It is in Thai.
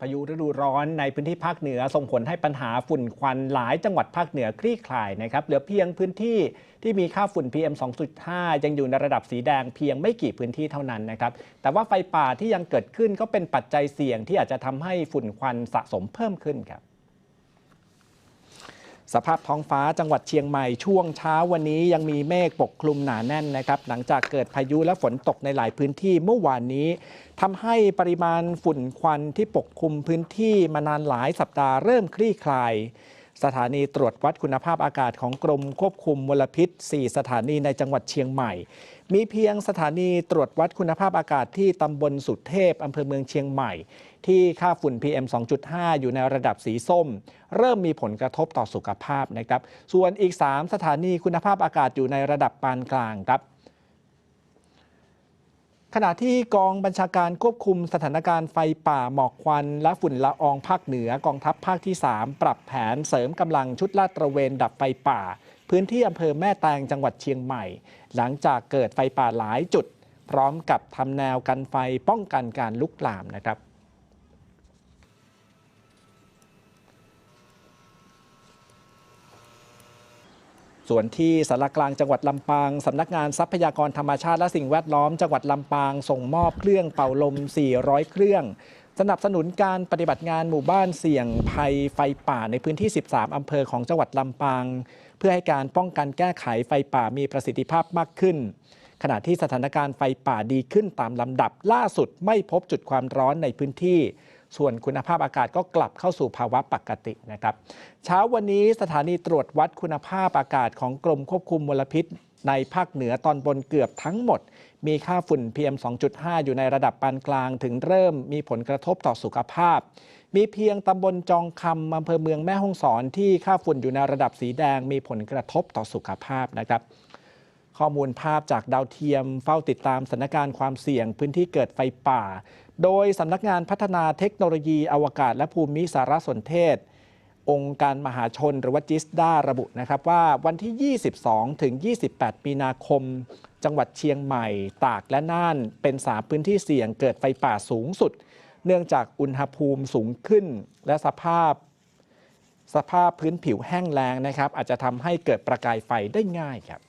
พายุฤดูร้อนในพื้นที่ภาคเหนือส่งผลให้ปัญหาฝุ่นควันหลายจังหวัดภาคเหนือคลี่คลายนะครับเหลือเพียงพื้นที่ที่มีค่าฝุ่น PM 2.5 ยังอยู่ในระดับสีแดงเพียงไม่กี่พื้นที่เท่านั้นนะครับแต่ว่าไฟป่าที่ยังเกิดขึ้นก็เป็นปัจจัยเสี่ยงที่อาจจะทำให้ฝุ่นควันสะสมเพิ่มขึ้นครับ สภาพท้องฟ้าจังหวัดเชียงใหม่ช่วงเช้าวันนี้ยังมีเมฆปกคลุมหนาแน่นนะครับ หลังจากเกิดพายุและฝนตกในหลายพื้นที่เมื่อวานนี้ทำให้ปริมาณฝุ่นควันที่ปกคลุมพื้นที่มานานหลายสัปดาห์เริ่มคลี่คลาย สถานีตรวจวัดคุณภาพอากาศของกรมควบคุมมลพิษ 4 สถานีในจังหวัดเชียงใหม่ มีเพียงสถานีตรวจวัดคุณภาพอากาศที่ตำบลสุดเทพอำเภอเมืองเชียงใหม่ ที่ค่าฝุ่น PM 2.5 อยู่ในระดับสีส้ม เริ่มมีผลกระทบต่อสุขภาพนะครับ ส่วนอีก 3 สถานีคุณภาพอากาศอยู่ในระดับปานกลางครับ ขณะที่กองบัญชาการควบคุมสถานการณ์ไฟป่าหมอกควัน และฝุ่นละอองภาคเหนือกองทัพภาคที่ 3 ปรับแผนเสริมกำลังชุดลาดตระเวนดับไฟป่า พื้นที่อำเภอแม่แตงจังหวัดเชียงใหม่ หลังจากเกิดไฟป่าหลายจุด พร้อมกับทำแนวกันไฟป้องกันการลุกลามนะครับ ส่วนที่สารกลางจังหวัดลำปางสำนักงานทรัพยากรธรรมชาติและสิ่งแวดล้อมจังหวัดลำปางส่งมอบเครื่องเป่าลม 400 เครื่อง สนับสนุนการปฏิบัติงานหมู่บ้านเสี่ยงภัยไฟป่าในพื้นที่ 13 อำเภอของจังหวัดลำปาง เพื่อให้การป้องกันแก้ไขไฟป่ามีประสิทธิภาพมากขึ้น ขณะที่สถานการณ์ไฟป่าดีขึ้นตามลำดับล่าสุดไม่พบจุดความร้อนในพื้นที่ ส่วนคุณภาพอากาศก็กลับเข้าสู่ภาวะปกตินะครับ เช้าวันนี้สถานีตรวจวัดคุณภาพอากาศของกรมควบคุมมลพิษ ในภาคเหนือตอนบนเกือบทั้งหมด มีค่าฝุ่น PM 2.5 อยู่ในระดับปานกลางถึงเริ่มมีผลกระทบต่อสุขภาพ มีเพียงตำบลจองคำอำเภอเมืองแม่ฮ่องสอนที่ค่าฝุ่นอยู่ในระดับสีแดงมีผลกระทบต่อสุขภาพนะครับ ข้อมูลภาพจากดาวเทียม เฝ้าติดตามสถานการณ์ความเสี่ยงพื้นที่เกิดไฟป่า โดยสำนักงานพัฒนาเทคโนโลยีอวกาศ และภูมิสารสนเทศ องค์การมหาชนหรือว่าจิสดาระบุนะครับว่าวันที่ 22 ถึง 28 มีนาคม จังหวัดเชียงใหม่ ตากและน่านเป็น3พื้นที่เสี่ยงเกิดไฟป่าสูงสุด เนื่องจากอุณหภูมิสูงขึ้น และสภาพสภาพพื้นผิวแห้งแล้งนะครับ อาจจะทำให้เกิดประกายไฟได้ง่ายครับ